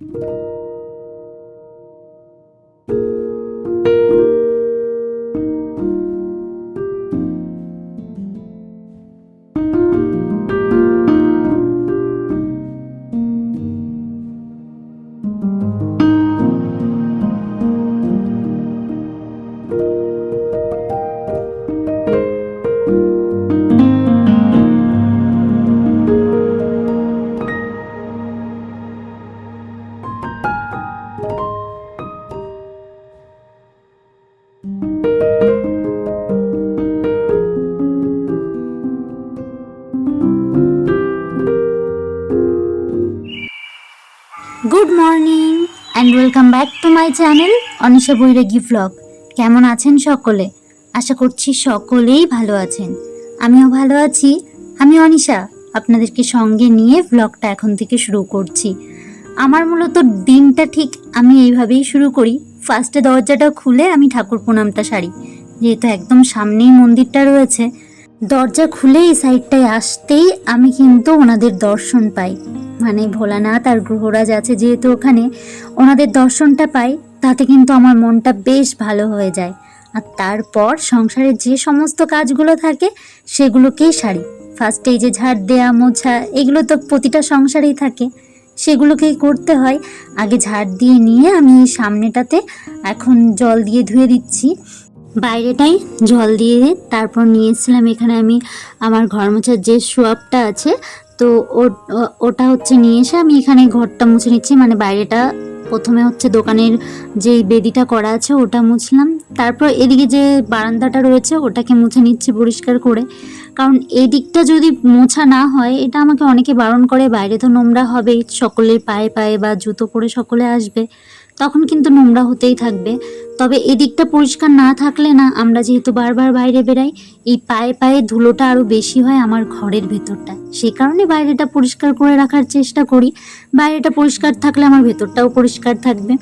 Good welcome back to my channel Anisha Bairagi blog কেমন আছেন সকলে? আশা করছি সকলেই ভালো আছেন। আমিও ভালো আছি। আমি অনিশা, আপনাদেরকে সঙ্গে নিয়ে ব্লগটা এখন থেকে শুরু করছি। আমার মূলত দিনটা ঠিক আমি এইভাবেই শুরু করি। ফার্স্টে দরজাটা খুলে আমি ঠাকুর প্রণামটা সারি। যেহেতু একদম সামনেই মন্দিরটা রয়েছে দরজা খুলে এই সাইডটায় আসতেই আমি কিন্তু ওনাদের দর্শন পাই। মানে ভোলানাথ আর গ্রহরাজ আছে যেহেতু ওখানে, ওনাদের দর্শনটা পাই, তাতে কিন্তু আমার মনটা বেশ ভালো হয়ে যায়। আর তারপর সংসারের যে সমস্ত কাজগুলো থাকে, সেগুলোকেই সারি। ফার্স্টে এই যে ঝাড় দেয়া, মোছা, এগুলো তো প্রতিটা সংসারেই থাকে। সেগুলোকেই করতে হয়। আগে ঝাড় দিয়ে নিয়ে আমি সামনেটাতে এখন জল দিয়ে ধুয়ে দিচ্ছি। বাইরেটাই জল দিয়ে তারপর নিয়ে এসেছিলাম এখানে আমি আমার ঘর মোছার যে সোয়াবটা আছে, তো ওটা হচ্ছে নিয়ে এসে আমি এখানে ঘরটা মুছে নিচ্ছি। মানে বাইরেটা প্রথমে হচ্ছে দোকানের যে বেদিটা করা আছে, ওটা মুছলাম। তারপর এদিকে যে বারান্দাটা রয়েছে, ওটাকে মুছে নিচ্ছি পরিষ্কার করে। কারণ এই দিকটা যদি মোছা না হয়, এটা আমাকে অনেকে বারণ করে, বাইরে তো নোংরা হবেই, সকলের পায়ে পায়ে বা জুতো পরে সকলে আসবে। তখন কিন্তু নোংরা হতেই থাকবে। তবে এদিকটা পরিষ্কার না থাকলে না আমরা যেহেতু বারবার বাইরে বেরাই, এই পায়ে পায়ে ধুলোটা আরও বেশি হয় আমার ঘরের ভেতরটা সেই কারণে বাইরেটা পরিষ্কার করে রাখার চেষ্টা করি। বাইরেটা পরিষ্কার থাকলে আমার ভেতরটাও পরিষ্কার থাকবে।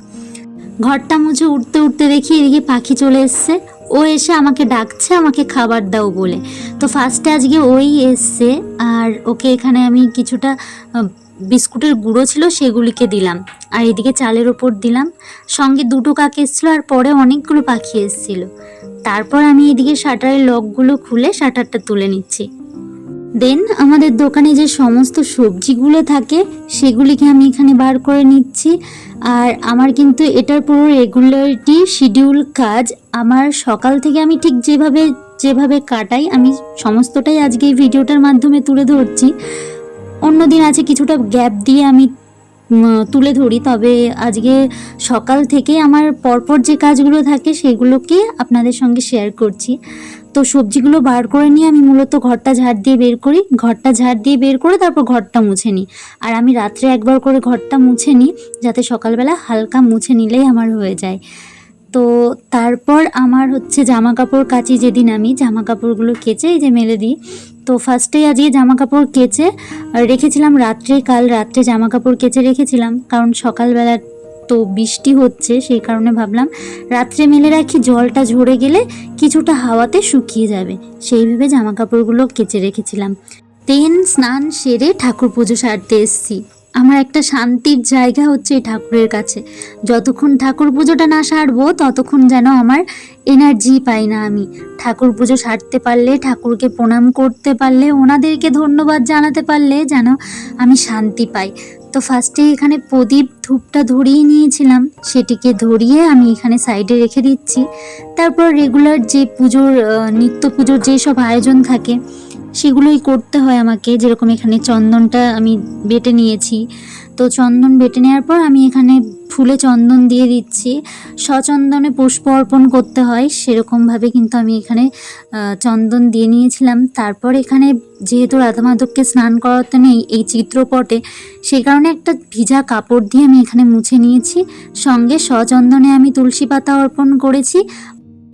ঘরটা মুছে উঠতে উঠতে দেখি এদিকে পাখি চলে এসছে। ও এসে আমাকে ডাকছে, আমাকে খাবার দাও বলে। তো ফার্স্টে আজকে ওই এসছে আর ওকে এখানে আমি কিছুটা বিস্কুটের গুঁড়ো ছিল, সেগুলিকে দিলাম। আর এদিকে চালের ওপর দিলাম। সঙ্গে দুটো কাক এসেছিল আর পরে অনেকগুলো পাখি এসেছিল। তারপর আমি এদিকে শাটারের লকগুলো খুলে শাটারটা তুলে নিচ্ছি। দেন আমাদের দোকানে যে সমস্ত সবজিগুলো থাকে, সেগুলিকে আমি এখানে বার করে নিচ্ছি। আর আমার কিন্তু এটার পুরো রেগুলারিটি শিডিউল কাজ আমার সকাল থেকে আমি ঠিক যেভাবে যেভাবে কাটাই, আমি সমস্তটাই আজকে এই ভিডিওটার মাধ্যমে তুলে ধরছি। অন্যদিন আছে কিছুটা গ্যাপ দিয়ে আমি তুলে ধরি। তবে আজকে সকাল থেকে আমার পরপর যে কাজগুলো থাকে সেগুলোকে আপনাদের সঙ্গে শেয়ার করছি। তো সবজিগুলো বার করে নিয়ে আমি মূলত ঘরটা ঝাড় দিয়ে বের করি। ঘরটা ঝাড় দিয়ে বের করে তারপর ঘরটা মুছে নিই। আর আমি রাত্রে একবার করে ঘরটা মুছে নিই, যাতে সকালবেলা হালকা মুছে নিলেই আমার হয়ে যায়। তো তারপর আমার হচ্ছে জামা কাপড় কাচি যেদিন আমি জামা কাপড়গুলো কেচে এই যে মেলে দিই তো ফার্স্টেই আজকে জামা কাপড় কেচে রেখেছিলাম রাত্রে, কাল রাত্রে জামা কাপড় কেচে রেখেছিলাম, কারণ সকালবেলা তো বৃষ্টি হচ্ছে, সেই কারণে ভাবলাম রাত্রে মেলে রাখি, জলটা ঝরে গেলে কিছুটা হাওয়াতে শুকিয়ে যাবে সেইভাবে জামা কাপড়গুলো কেচে রেখেছিলাম। তেন স্নান সেরে ঠাকুর পুজো সারতে এসেছি। আমার একটা শান্তির জায়গা হচ্ছে এই ঠাকুরের কাছে। যতক্ষণ ঠাকুর পুজোটা না সারবো, ততক্ষণ যেন আমার এনার্জি পাই না আমি। ঠাকুর পুজো সারতে পারলে, ঠাকুরকে প্রণাম করতে পারলে, ওনাদেরকে ধন্যবাদ জানাতে পারলে যেন আমি শান্তি পাই। তো ফার্স্টে এখানে প্রদীপ ধূপটা ধরিয়ে নিয়েছিলাম, সেটিকে ধরিয়ে আমি এখানে সাইডে রেখে দিচ্ছি। তারপর রেগুলার যে পুজোর নিত্য পুজোর যেসব আয়োজন থাকে, সেগুলোই করতে হয় আমাকে। যেরকম এখানে চন্দনটা আমি বেটে নিয়েছি। তো চন্দন বেটে নেওয়ার পর আমি এখানে ফুলে চন্দন দিয়ে দিচ্ছি। সচন্দনে পুষ্প অর্পণ করতে হয়, সেরকমভাবে কিন্তু আমি এখানে চন্দন দিয়ে নিয়েছিলাম। তারপর এখানে যেহেতু রাধা মাধবকে স্নান করাতে নেই এই চিত্রপটে, সেই কারণে একটা ভিজা কাপড় দিয়ে আমি এখানে মুছে নিয়েছি। সঙ্গে সচন্দনে আমি তুলসী পাতা অর্পণ করেছি।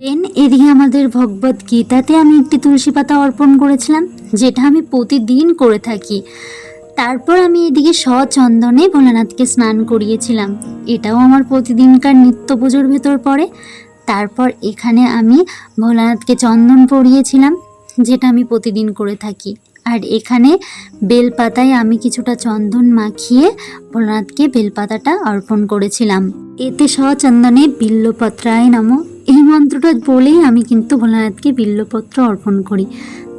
দেন এদিকে আমাদের ভগবত গীতাতে আমি একটি তুলসী পাতা অর্পণ করেছিলাম, যেটা আমি প্রতিদিন করে থাকি। তারপর আমি এদিকে সচন্দনে ভোলানাথকে স্নান করিয়েছিলাম। এটাও আমার প্রতিদিনকার নিত্য পুজোর ভেতর পড়ে। তারপর এখানে আমি ভোলানাথকে চন্দন পরিয়েছিলাম, যেটা আমি প্রতিদিন করে থাকি। আর এখানে বেলপাতায় আমি কিছুটা চন্দন মাখিয়ে ভোলানাথকে বেলপাতাটা অর্পণ করেছিলাম। এতে সচন্দনে বিল্লপত্রায় নামো। এই মন্ত্রটা বলেই আমি কিন্তু ভোলানাথকে বিল্লপত্র অর্পণ করি।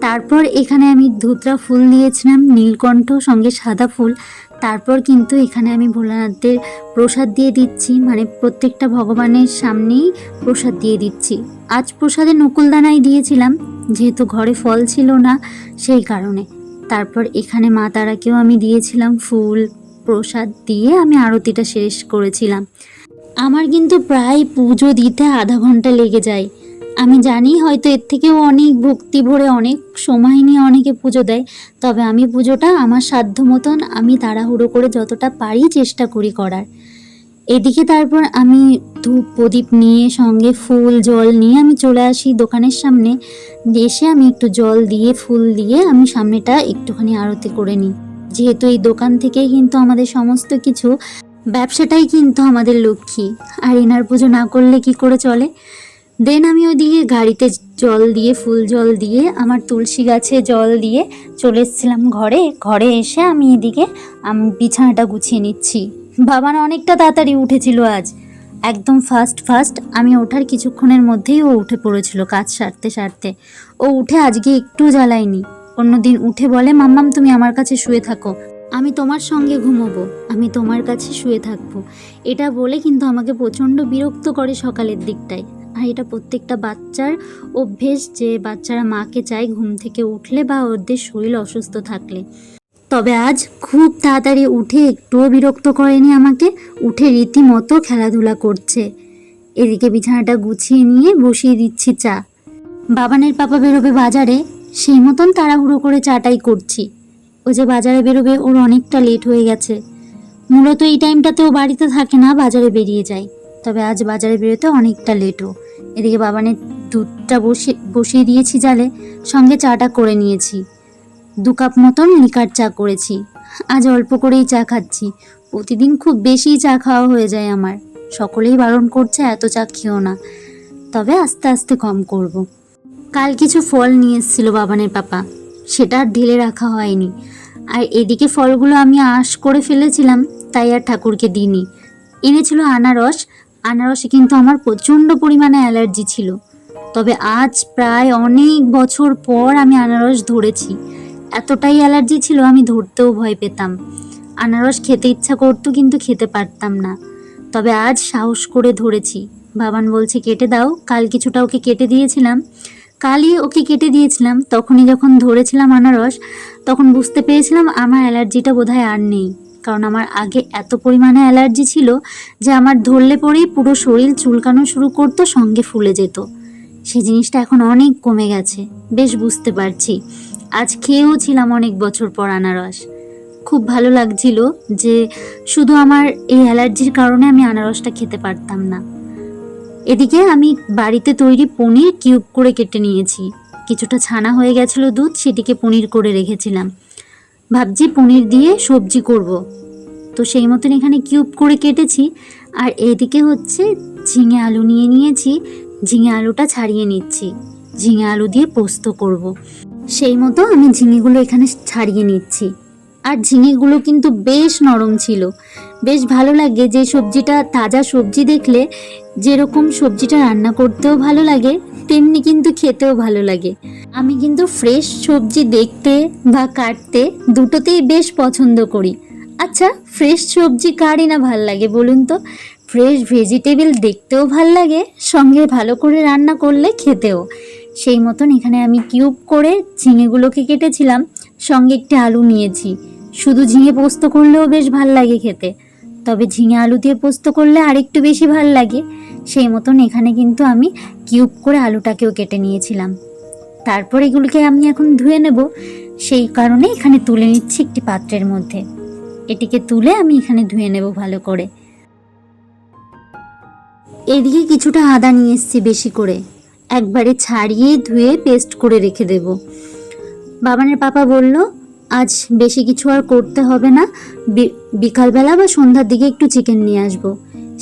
তারপর এখানে আমি ধুতরা ফুল দিয়েছিলাম, নীলকণ্ঠ, সঙ্গে সাদা ফুল। তারপর কিন্তু এখানে আমি ভোলানাথদের প্রসাদ দিয়ে দিচ্ছি মানে প্রত্যেকটা ভগবানের সামনেই প্রসাদ দিয়ে দিচ্ছি। আজ প্রসাদে নকুলদানাই দিয়েছিলাম, যেহেতু ঘরে ফল ছিল না সেই কারণে। তারপর এখানে মা তারাকেও আমি দিয়েছিলাম ফুল, প্রসাদ দিয়ে আমি আরতিটা শেষ করেছিলাম। আমার কিন্তু প্রায় পুজো দিতে আধা ঘণ্টা লেগে যায়। আমি জানি হয়তো এর থেকেও অনেক ভক্তি ভরে অনেক সময় নিয়ে অনেকে পুজো দেয়, তবে আমি পুজোটা আমার সাধ্য মতন আমি তাড়াহুড়ো করে যতটা পারি চেষ্টা করি করার। এদিকে তারপর আমি ধূপ প্রদীপ নিয়ে, সঙ্গে ফুল, জল নিয়ে আমি চলে আসি দোকানের সামনে। এসে আমি একটু জল দিয়ে, ফুল দিয়ে আমি সামনেটা একটুখানি আরতি করে নিই। যেহেতু এই দোকান থেকেই কিন্তু আমাদের সমস্ত কিছু ব্যবসাটাই কিন্তু আমাদের লক্ষ্মী। আর এনার পুজো না করলে কি করে চলে? দেন আমি ওইদিকে গাড়িতে জল দিয়ে, ফুল জল দিয়ে, আমার তুলসী গাছে জল দিয়ে চলে এসেছিলাম ঘরে। ঘরে এসে আমি এদিকে আমি, বিছানাটা গুছিয়ে নিচ্ছি। বাবান অনেকটা তাড়াতাড়ি উঠেছিল আজ। একদম ফাস্ট ফাস্ট আমি ওঠার কিছুক্ষণের মধ্যেই ও উঠে পড়েছিল কাজ সারতে সারতে। ও উঠে আজকে একটু জ্বালায়নি। অন্যদিন উঠে বলে, মাম্মাম, তুমি আমার কাছে শুয়ে থাকো। আমি তোমার সঙ্গে ঘুমোবো, আমি তোমার কাছে শুয়ে থাকব। এটা বলে কিন্তু আমাকে প্রচণ্ড বিরক্ত করে সকালের দিকটায়। আর এটা প্রত্যেকটা বাচ্চার অভ্যেস যে বাচ্চারা মাকে চায় ঘুম থেকে উঠলে বা ওদের শরীর অসুস্থ থাকলে। তবে আজ খুব তাড়াতাড়ি উঠে একটুও বিরক্ত করেনি আমাকে, উঠে রীতিমতো খেলাধুলা করছে। এদিকে বিছানাটা গুছিয়ে নিয়ে বসিয়ে দিচ্ছি চা। বাবানের পাপা বেরোবে বাজারে, সেই মতন তাড়াহুড়ো করে চাটাই করছি। ও যে বাজারে বেরোবে, ওর অনেকটা লেট হয়ে গেছে। মূলত এই টাইমটাতে ও বাড়িতে থাকে না, বাজারে বেরিয়ে যায়। তবে আজ বাজারে বেরোতে অনেকটা লেটও এদিকে বাবানের দুধটা বসে, বসিয়ে দিয়েছি জালে, সঙ্গে চাটা করে নিয়েছি। দু কাপ মতন লিকার চা করেছি। আজ অল্প করেই চা খাচ্ছি। প্রতিদিন খুব বেশি চা খাওয়া হয়ে যায় আমার। সকলেই বারণ করছে, এত চা খেও না। তবে আস্তে আস্তে কম করব। কাল কিছু ফল নিয়ে এসেছিল বাবানের পাপা। সেটা আর ঢেলে রাখা হয়নি। আর এদিকে ফলগুলো আমি আশ করে ফেলেছিলাম, তাই আর ঠাকুরকে দিইনি। এনেছিল আনারস। আনারসে কিন্তু আমার প্রচণ্ড পরিমাণে অ্যালার্জি ছিল। তবে আজ প্রায় অনেক বছর পর আমি আনারস ধরেছি। এতটাই অ্যালার্জি ছিল আমি ধরতেও ভয় পেতাম। আনারস খেতে ইচ্ছা করতো কিন্তু খেতে পারতাম না। তবে আজ সাহস করে ধরেছি। বাবান বলছে, কেটে দাও। কাল কিছুটা ওকে কেটে দিয়েছিলাম। কালই ওকে কেটে দিয়েছিলাম, তখনই যখন ধরেছিলাম আনারস, তখন বুঝতে পেরেছিলাম আমার অ্যালার্জিটা বোধহয় আর নেই। কারণ আমার আগে এত পরিমাণে অ্যালার্জি ছিল যে আমার ধরলে পরেই পুরো শরীর চুলকানো শুরু করতো, সঙ্গে ফুলে যেত। সেই জিনিসটা এখন অনেক কমে গেছে, বেশ বুঝতে পারছি। আজ খেয়েও ছিলাম অনেক বছর পর আনারস। খুব ভালো লাগছিল যে শুধু আমার এই অ্যালার্জির কারণে আমি আনারসটা খেতে পারতাম না। এদিকে আমি বাড়িতে তৈরি পনির কিউব করে কেটে নিয়েছি। কিছুটা ছানা হয়ে গেছিল দুধ, সেটিকে পনির করে রেখেছিলাম। ভাবছি পনির দিয়ে সবজি করব। তো সেই মতন এখানে কিউব করে কেটেছি। আর এদিকে হচ্ছে ঝিঙে আলু নিয়ে নিয়েছি। ঝিঙে আলুটা ছাড়িয়ে নিচ্ছি। ঝিঙে আলু দিয়ে পোস্ত করব। সেই মতো আমি ঝিঙেগুলো এখানে ছাড়িয়ে নিচ্ছি। আর ঝিঙেগুলো কিন্তু বেশ নরম ছিল। বেশ ভালো লাগে যে সবজিটা, তাজা সবজি দেখলে যেরকম সবজিটা রান্না করতেও ভালো লাগে, তেমনি কিন্তু খেতেও ভালো লাগে। আমি কিন্তু ফ্রেশ সবজি দেখতে বা কাটতে দুটোতেই বেশ পছন্দ করি। আচ্ছা ফ্রেশ সবজি কারই না ভালো লাগে বলুন তো? ফ্রেশ ভেজিটেবল দেখতেও ভালো লাগে, সঙ্গে ভালো করে রান্না করলে খেতেও। সেই মতন এখানে আমি কিউব করে ঝিঙেগুলোকে কেটেছিলাম, সঙ্গে একটি আলু নিয়েছি। শুধু ঝিঙে পোস্ত করলেও বেশ ভালো লাগে খেতে। তবে ঝিঙে আলু দিয়ে পোস্ত করলে আরেকটু বেশি ভালো লাগে। সেই মতন এখানে কিন্তু আমি কিউব করে আলুটাকেও কেটে নিয়েছিলাম। তারপর এগুলোকে আমি এখন ধুয়ে নেব। সেই কারণে এখানে তুলে নিচ্ছি একটি পাত্রের মধ্যে। এটিকে তুলে আমি এখানে ধুয়ে নেব ভালো করে। এদিকে কিছুটা আদা নিয়ে এসেছি বেশি করে। একবারে ছাড়িয়ে ধুয়ে পেস্ট করে রেখে দেব। বাবানের পাপা বলল আজ বেশি কিছু আর করতে হবে না। বিকালবেলা বা সন্ধ্যার দিকে একটু চিকেন নিয়ে আসব।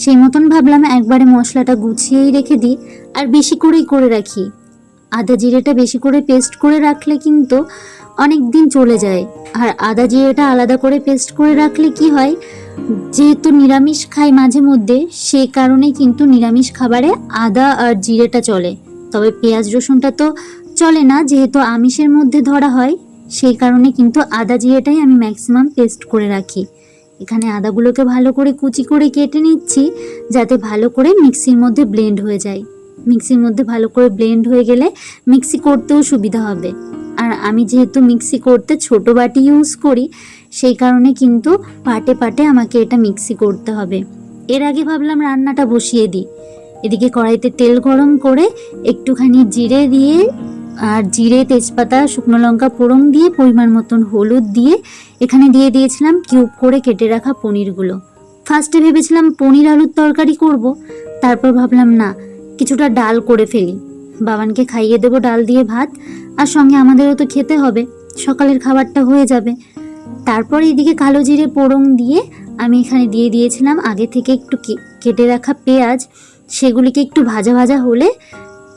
সেই মতন ভাবলাম একবারে মশলাটা গুছিয়েই রেখে দিই আর বেশি করেই করে রাখি। আদা জিরেটা বেশি করে পেস্ট করে রাখলে কিন্তু অনেক দিন চলে যায়। আর আদা জিরেটা আলাদা করে পেস্ট করে রাখলে কি হয়, যেহেতু নিরামিষ খাই মাঝে মধ্যে সেই কারণে কিন্তু নিরামিষ খাবারে আদা আর জিরেটা চলে। তবে পেঁয়াজ রসুনটা তো চলে না, যেহেতু আমিষের মধ্যে ধরা হয়। সেই কারণে কিন্তু আদা জিরেটাই আমি ম্যাক্সিমাম পেস্ট করে রাখি। এখানে আদাগুলোকে ভালো করে কুচি করে কেটে নিচ্ছি, যাতে ভালো করে মিক্সির মধ্যে ব্লেন্ড হয়ে যায়। মিক্সির মধ্যে ভালো করে ব্লেন্ড হয়ে গেলে মিক্সি করতেও সুবিধা হবে। আর আমি যেহেতু মিক্সি করতে ছোট বাটি ইউজ করি, সেই কারণে কিন্তু পাটে পাটে আমাকে এটা মিক্সি করতে হবে। এর আগে ভাবলাম রান্নাটা বসিয়ে দিই। এদিকে কড়াইতে তেল গরম করে একটুখানি জিরে দিয়ে আর জিরে, তেজপাতা, শুকনো লঙ্কা, ফোড়ন দিয়ে পরিমাণ মতন হলুদ দিয়ে এখানে দিয়ে দিয়েছিলাম কিউব করে কেটে রাখা পনিরগুলো। ফার্স্টে ভেবেছিলাম পনির আলুর তরকারি করব, তারপর ভাবলাম না, কিছুটা ডাল করে ফেলি। বাবানকে খাইয়ে দেবো ডাল দিয়ে ভাত, আর সঙ্গে আমাদেরও তো খেতে হবে, সকালের খাবারটা হয়ে যাবে। তারপর এদিকে কালো জিরে পোড়ং দিয়ে আমি এখানে দিয়ে দিয়েছিলাম আগে থেকে একটু কেটে রাখা পেঁয়াজ, সেগুলিকে একটু ভাজা ভাজা হলে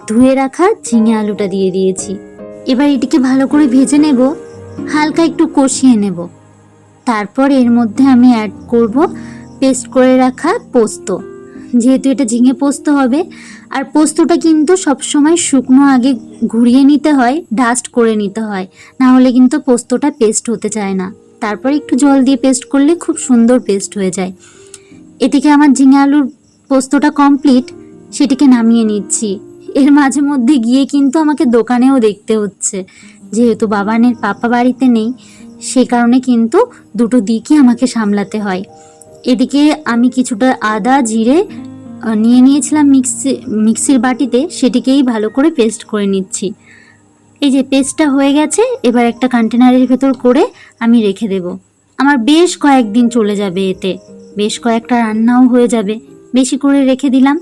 ধুয়ে রাখা ঝিঙে আলুটা দিয়ে দিয়েছি। এবার এটিকে ভালো করে ভেজে নেব, হালকা একটু কষিয়ে নেব। তারপর এর মধ্যে আমি অ্যাড করব পেস্ট করে রাখা পোস্ত। যেহেতু এটা ঝিঙে পোস্ত হবে, আর পোস্তটা কিন্তু সবসময় শুকনো আগে ঘুরিয়ে নিতে হয় ডাস্ট করে নিতে হয়, না হলে কিন্তু পোস্তটা পেস্ট হতে চায় না। তারপর একটু জল দিয়ে পেস্ট করলে খুব সুন্দর পেস্ট হয়ে যায়। এদিকে আমার ঝিঙে আলুর পোস্তটা কমপ্লিট সেটিকে নামিয়ে নিচ্ছি। এর মাঝে মধ্যে গিয়ে কিন্তু আমাকে দোকানেও দেখতে হচ্ছে। যেহেতু বাবানের পাপা বাড়িতে নেই, সে কারণে কিন্তু দুটো দিকই আমাকে সামলাতে হয়। এদিকে আমি কিছুটা আদা, জিরে নিয়ে নিয়েছিলাম মিক্সি, মিক্সির বাটিতে, সেটিকেই ভালো করে পেস্ট করে নিচ্ছি। এই যে পেস্টটা হয়ে গেছে, এবার একটা কন্টেনারের ভেতর করে আমি রেখে দেব। আমার বেশ কয়েকদিন চলে যাবে এতে। বেশ কয়েকটা রান্নাও হয়ে যাবে। বেশি করে রেখে দিলাম।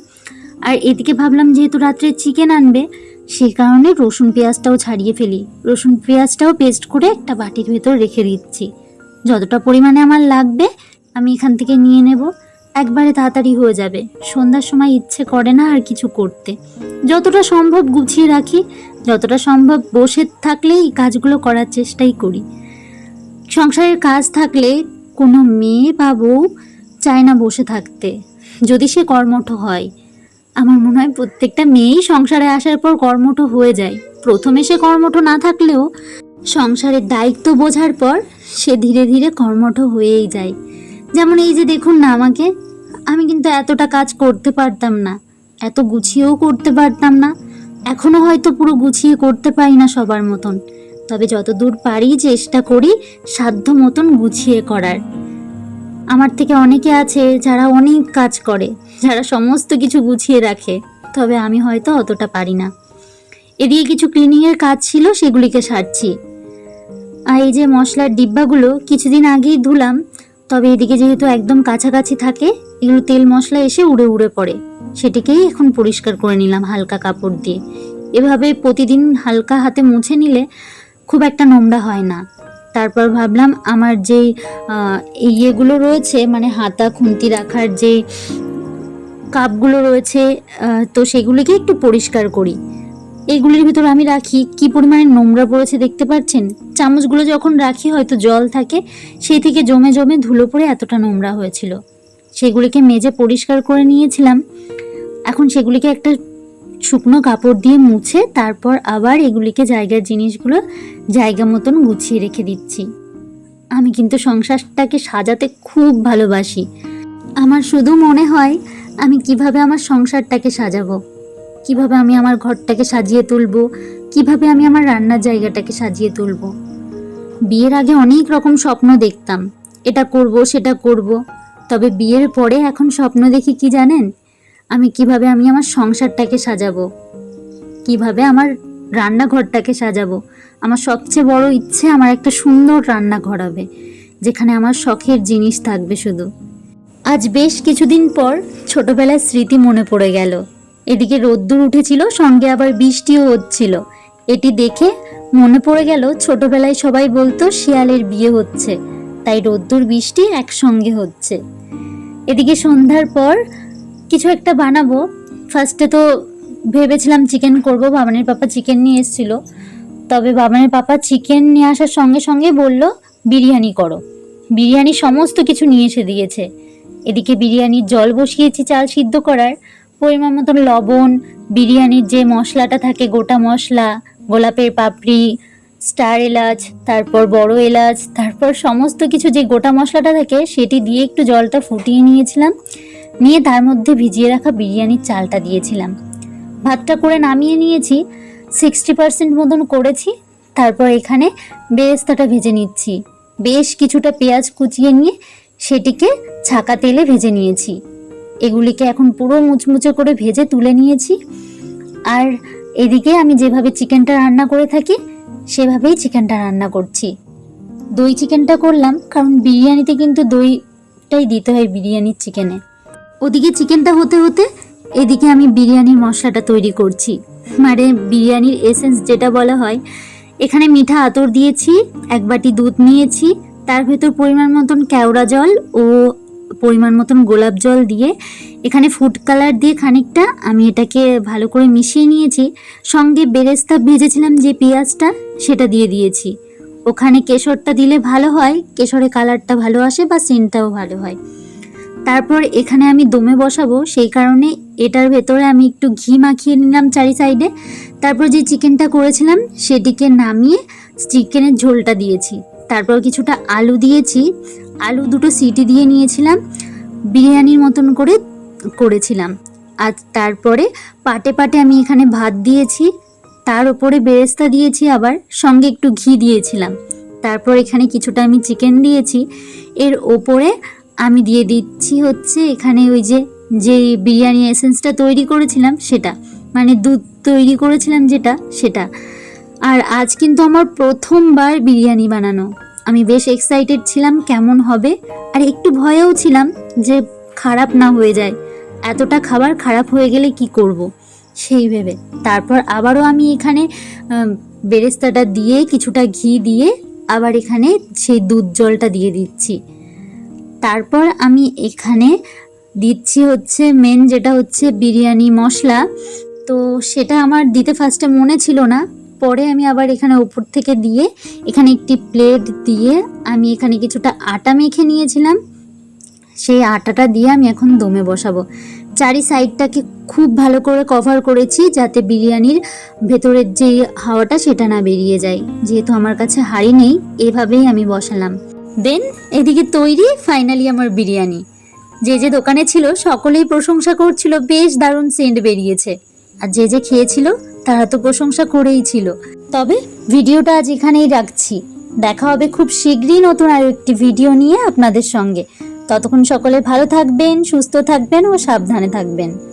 আর এদিকে ভাবলাম যেহেতু রাত্রে চিকেন আনবে, সেই কারণে রসুন পেঁয়াজটাও ছাড়িয়ে ফেলি। রসুন পেঁয়াজটাও পেস্ট করে একটা বাটির ভেতর রেখে দিচ্ছি। যতটা পরিমাণে আমার লাগবে, আমি এখান থেকে নিয়ে নেব। একবারে তাড়াতাড়ি হয়ে যাবে। সন্ধ্যার সময় ইচ্ছে করে না আর কিছু করতে। যতটা সম্ভব গুছিয়ে রাখি, যতটা সম্ভব বসে থাকলেই কাজগুলো করার চেষ্টাই করি। সংসারের কাজ থাকলে কোনো মেয়ে বা বউ চায় না বসে থাকতে। যদি সে কর্মঠ হয় আমার মনে হয় প্রত্যেকটা মেয়েই সংসারে আসার পর কর্মঠ হয়ে যায়। প্রথমে সে কর্মঠ না থাকলেও সংসারের দায়িত্ব বোঝার পর সে ধীরে ধীরে কর্মঠ হয়েই যায়। যেমন এই যে দেখুন না আমাকে, আমি কিন্তু এতটা কাজ করতে পারতাম না, এত গুছিয়েও করতে পারতাম না, এখনও হয়তো পুরো গুছিয়ে করতে পারি না সবার মতন। তবে যতদূর পারি চেষ্টা করি সাধ্য মতন গুছিয়ে করার। আমার থেকে অনেকে আছে যারা অনেক কাজ করে, যারা সমস্ত কিছু গুছিয়ে রাখে, তবে আমি হয়তো অতটা পারি না। এদিকে কিছু ক্লিনিংয়ের কাজ ছিল, সেগুলিকে সারছি। আর এই যে মশলার ডিব্বাগুলো কিছুদিন আগেই ধুলাম, তবে এদিকে যেহেতু একদম কাছাকাছি থাকে, এগুলো তেল মশলা এসে উড়ে উড়ে পড়ে। সেটিকেই এখন পরিষ্কার করে নিলাম হালকা কাপড় দিয়ে। এভাবে প্রতিদিন হালকা হাতে মুছে নিলে খুব একটা নোংরা হয় না। তারপর ভাবলাম আমার যে ইয়েগুলো রয়েছে মানে হাতা, খুন্তি রাখার যে কাপগুলো রয়েছে তো সেগুলিকে একটু পরিষ্কার করি। এইগুলির ভিতর আমি রাখি। কি পরিমাণে নোংরা পড়েছে দেখতে পাচ্ছেন? চামচগুলো যখন রাখি, হয়তো জল থাকে, সেই থেকে জমে জমে ধুলো পড়ে এতটা নোংরা হয়েছিল। সেগুলিকে মেজে পরিষ্কার করে নিয়েছিলাম। এখন সেগুলিকে একটা শুকনো কাপড় দিয়ে মুছে তারপর আবার এগুলিকে জায়গার জিনিসগুলো জায়গা মতন গুছিয়ে রেখে দিচ্ছি। আমি কিন্তু সংসারটাকে সাজাতে খুব ভালোবাসি। আমার শুধু মনে হয় আমি কীভাবে আমার সংসারটাকে সাজাবো, কীভাবে আমি আমার ঘরটাকে সাজিয়ে তুলবো, কীভাবে আমি আমার রান্নার জায়গাটাকে সাজিয়ে তুলবো। বিয়ের আগে অনেক রকম স্বপ্ন দেখতাম, এটা করব, সেটা করব, তবে বিয়ের পরে এখন স্বপ্ন দেখি কি জানেন? আমি কীভাবে আমি আমার সংসারটাকে সাজাবো? কীভাবে আমার রান্নাঘরটাকে সাজাবো? আমার সবচেয়ে বড় ইচ্ছে আমার একটা সুন্দর রান্নাঘর হবে, যেখানে আমার শখের জিনিস থাকবে শুধু। আজ বেশ কিছুদিন পর ছোটবেলার স্মৃতি মনে পড়ে গেল। এদিকে রোদ্দুর উঠেছিল, সঙ্গে আবার বৃষ্টিও হচ্ছিল। এটি দেখে মনে পড়ে গেল, ছোটবেলায় সবাই বলতো শিয়ালের বিয়ে হচ্ছে, তাই রোদ্দুর বৃষ্টি একসঙ্গে হচ্ছে। এদিকে সন্ধ্যার পর কিছু একটা বানাবো। ফার্স্টে তো ভেবেছিলাম চিকেন করব, বাবানের পাপা চিকেন নিয়ে এসেছিল। তবে বাবানের পাপা চিকেন নিয়ে আসার সঙ্গে সঙ্গে বলল, বিরিয়ানি করো। বিরিয়ানি সমস্ত কিছু নিয়ে এসে দিয়েছে। এদিকে বিরিয়ানির জল বসিয়েছি চাল সিদ্ধ করার। পরিমাণ মতন লবণ, বিরিয়ানির যে মশলাটা থাকে, গোটা মশলা, গোলাপের পাপড়ি, স্টার এলাচ, তারপর বড় এলাচ, তারপর সমস্ত কিছু যে গোটা মশলাটা থাকে, সেটি দিয়ে একটু জলটা ফুটিয়ে নিয়েছিলাম। নিয়ে তার মধ্যে ভিজিয়ে রাখা বিরিয়ানির চালটা দিয়েছিলাম। ভাতটা করে নামিয়ে নিয়েছি সিক্সটি পার্সেন্ট মতন করেছি, তারপর এখানে বেরেস্তাটা ভেজে নিচ্ছি। বেশ কিছুটা পেঁয়াজ কুচিয়ে নিয়ে সেটিকে ছাকা তেলে ভেজে নিয়েছি। এগুলিকে এখন পুরো মুচমুচে করে ভেজে তুলে নিয়েছি। আর এদিকে আমি যেভাবে চিকেনটা রান্না করে থাকি, সেভাবেই চিকেনটা রান্না করছি। দই চিকেনটা করলাম, কারণ বিরিয়ানিতে কিন্তু দইটাই দিতে হয় বিরিয়ানির চিকেনে। ওদিকে চিকেনটা হতে হতে এদিকে আমি বিরিয়ানির মশলাটা তৈরি করছি। মানে বিরিয়ানির এসেন্স যেটা বলা হয়, এখানে মিঠা আতর দিয়েছি, এক বাটি দুধ নিয়েছি, তার ভেতর পরিমাণ মতন কেওড়া জল ও পরিমাণ মতন গোলাপ জল দিয়ে এখানে ফুড কালার দিয়ে খানিকটা আমি এটাকে ভালো করে মিশিয়ে নিয়েছি। সঙ্গে বেরেস্তা ভেজেছিলাম যে পেঁয়াজটা, সেটা দিয়ে দিয়েছি। ওখানে কেশরটা দিলে ভালো হয় কেশরের কালারটা ভালো আসে বা সেন্টটাও ভালো হয়। তারপর এখানে আমি দমে বসাবো, সেই কারণে এটার ভেতরে আমি একটু ঘি মাখিয়ে নিলাম চারি সাইডে। তারপর যে চিকেনটা করেছিলাম, সেটিকে নামিয়ে চিকেনের ঝোলটা দিয়েছি। তারপর কিছুটা আলু দিয়েছি। আলু দুটো সিটি দিয়ে নিয়েছিলাম। বিরিয়ানির মতন করে করেছিলাম। আর তারপরে পাটে পাটে আমি এখানে ভাত দিয়েছি। তার উপরে বেরেস্তা দিয়েছি আবার, সঙ্গে একটু ঘি দিয়েছিলাম। তারপর এখানে কিছুটা আমি চিকেন দিয়েছি। এর ওপরে আমি দিয়ে দিচ্ছি হচ্ছে এখানে ওই যে যে বিরিয়ানি এসেন্সটা তৈরি করেছিলাম সেটা। মানে দুধ তৈরি করেছিলাম যেটা, সেটা। আর আজ কিন্তু আমার প্রথমবার বিরিয়ানি বানানো। আমি বেশ এক্সাইটেড ছিলাম কেমন হবে। আর একটু ভয়েও ছিলাম যে খারাপ না হয়ে যায়। এতটা খাবার খারাপ হয়ে গেলে কি করব। সেই ভেবে। তারপর আবারও আমি এখানে বেরেস্তাটা দিয়ে কিছুটা ঘি দিয়ে আবার এখানে সেই দুধ জলটা দিয়ে দিচ্ছি। তারপর আমি এখানে দিচ্ছি হচ্ছে মেন যেটা হচ্ছে বিরিয়ানি মশলা। তো সেটা আমার দিতে ফার্স্টে মনে ছিল না, পরে আমি আবার এখানে উপর থেকে দিয়ে এখানে একটি প্লেট দিয়ে আমি এখানে কিছুটা আটা মেখে নিয়েছিলাম। সেই আটাটা দিয়ে আমি এখন দমে বসাবো। চারি সাইডটাকে খুব ভালো করে কভার করেছি যাতে বিরিয়ানির ভেতরের যে হাওয়াটা সেটা না বেরিয়ে যায়। যেহেতু আমার কাছে হাঁড়ি নেই, এভাবেই আমি বসালাম। দেন এদিকে তৈরি ফাইনালি আমার বিরিয়ানি। যে যে দোকানে ছিল সকলেই প্রশংসা করছিল, বেশ দারুণ সেন্ট বেরিয়েছে। আর যে যে খেয়েছিল, তারা তো প্রশংসা করেই ছিল। তবে ভিডিওটা আজ এখানেই রাখছি। দেখা হবে খুব শীঘ্রই নতুন আর একটি ভিডিও নিয়ে আপনাদের সঙ্গে। ততক্ষণ সকলে ভালো থাকবেন, সুস্থ থাকবেন ও সাবধানে থাকবেন।